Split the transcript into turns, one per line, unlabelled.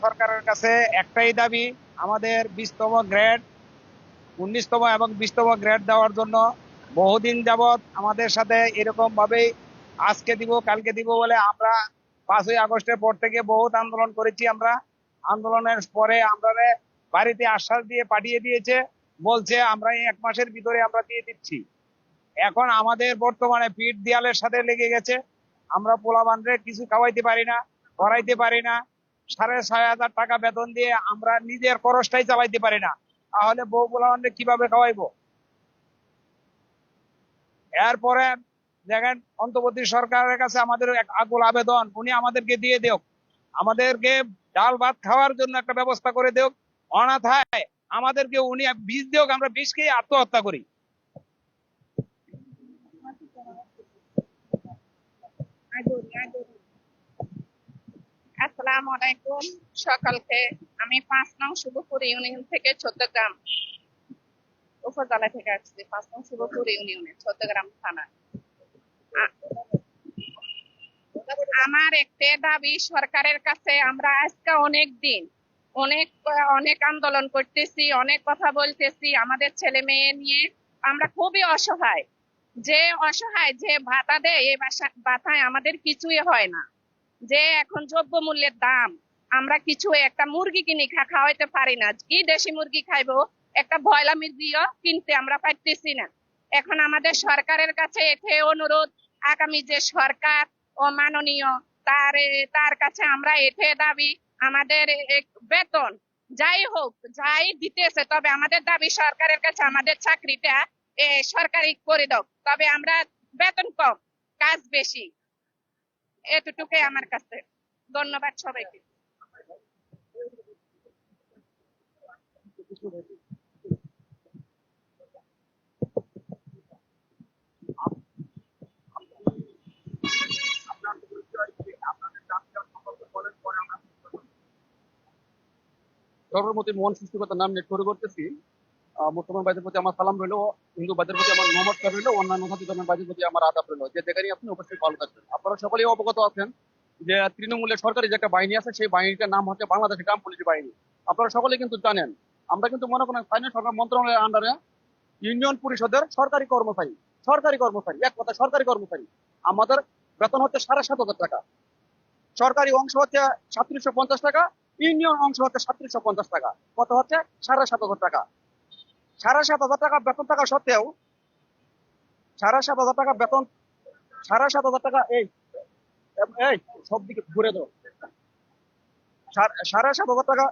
সরকারের কাছে একটাই দাবি, আমাদের বিশতম গ্রেড, উনিশতম এবং বিশতম গ্রেড দেওয়ার জন্য বহুদিন যাবৎ আমাদের সাথে এরকম ভাবেই আজকে দিব, কালকে দিব বলে আমরা পাঁচই আগস্টের পর থেকে বহুত আন্দোলন করেছি আমরা। আন্দোলনের পরে আমরা বাড়িতে আশ্বাস দিয়ে পাঠিয়ে দিয়েছে, বলছে আমরা এক মাসের ভিতরে আমরা দিয়ে দিচ্ছি। এখন আমাদের বর্তমানে পিঠ দেয়ালের সাথে লেগে গেছে। আমরা পোলা বান্ধে কিছু খাওয়াইতে পারি না করাইতে পারি না। সাড়ে ছয় হাজার টাকা বেতন দিয়ে আমরা নিজের খরচটাই চালাইতে পারি না। তাহলে বউ বান্ধে কীভাবে খাওয়াইবো? এরপরে দেখেন, অন্তর্বর্তী সরকারের কাছে আমাদের এক আকুল আবেদন, উনি আমাদেরকে দিয়ে দেওক আমাদেরকে ডাল ভাত খাওয়ার জন্য একটা ব্যবস্থা করে দেওক অনাথায় আমাদেরকে উনি বীজ দেওক আমরা বিষ খেয়ে আত্মহত্যা করি।
আসসালামু আলাইকুম। সকালকে আমি পাঁচ নং শুভপুর ইউনিয়ন থেকে উপজেলা থেকে আসছি। পাঁচ নং শুভপুর ইউনিয়নে থানা। আমার একটা দাবি, সরকারের কাছে আমরা আজকে অনেক দিন অনেক অনেক আন্দোলন করতেছি, অনেক কথা বলতেছি। আমাদের ছেলে মেয়ে নিয়ে আমরা খুবই অসহায়। যে অসহায়, যে ভাতা দেয় এই ভাতায় আমাদের কিছুই হয় না। যে এখন দ্রব্য মূল্যের দাম, আমরা কিছু একটা মুরগি কিনে খাওয়াইতে পারি না। কি দেশি মুরগি খাইবো? একটা ভয়লা মুরগিও কিনতে আমরা পারতেছি না। এখন আমাদের সরকারের কাছে এতে অনুরোধ, আগামী যে সরকার ও মাননীয় তার তার কাছে আমরা এতে দাবি, আমাদের বেতন, যাই হোক, যাই দিতেছে, তবে আমাদের দাবি সরকারের কাছে, আমাদের চাকরিটা সরকারি করে দাও। তবে আমরা বেতন কম, কাজ বেশি। এতটুকুই আমার কাছে। ধন্যবাদ সবাইকে।
সর্বমতি মন সৃষ্টিকতার নাম নিয়ে শুরু করতেছি। মুসলমান ভাইদের প্রতি আমার সালাম রইল, হিন্দু ভাইদের প্রতি আমার নমস্কার রইল, অন্যান্য জাতি ধর্মের ভাইদের প্রতি আমার আদাব রইল। যে যেখানে আপনি অবশ্যই ভালো থাকবেন। আপনারা সকলেই অবগত আছেন যে তৃণমূলের সরকারি যে একটা বাহিনী আছে, সেই বাহিনীটার নাম হচ্ছে বাংলাদেশ গ্রাম পুলিশ বাহিনী। আপনারা সকলেই কিন্তু জানেন, আমরা কিন্তু মনে করেন স্থানীয় সরকার মন্ত্রণালয়ের আন্ডারে ইউনিয়ন পরিষদের সরকারি কর্মচারী সরকারি কর্মচারী, এক কথা সরকারি কর্মচারী। আমাদের বেতন হচ্ছে সাড়ে সাত হাজার টাকা। সরকারি অংশ হচ্ছে সাতত্রিশশো পঞ্চাশ টাকা, ইউনিয়ন অংশ হচ্ছে সাতত্রিশশো পঞ্চাশ টাকা। কত হচ্ছে? সাড়ে সাত হাজার টাকা। সাড়ে সাত হাজার টাকা বেতন থাকা সত্ত্বেও সাড়ে সাত হাজার টাকা বেতন সাড়ে সাত হাজার টাকা, এই এই, সব দিকে ঘুরে দাও। সাড়ে সাত হাজার টাকা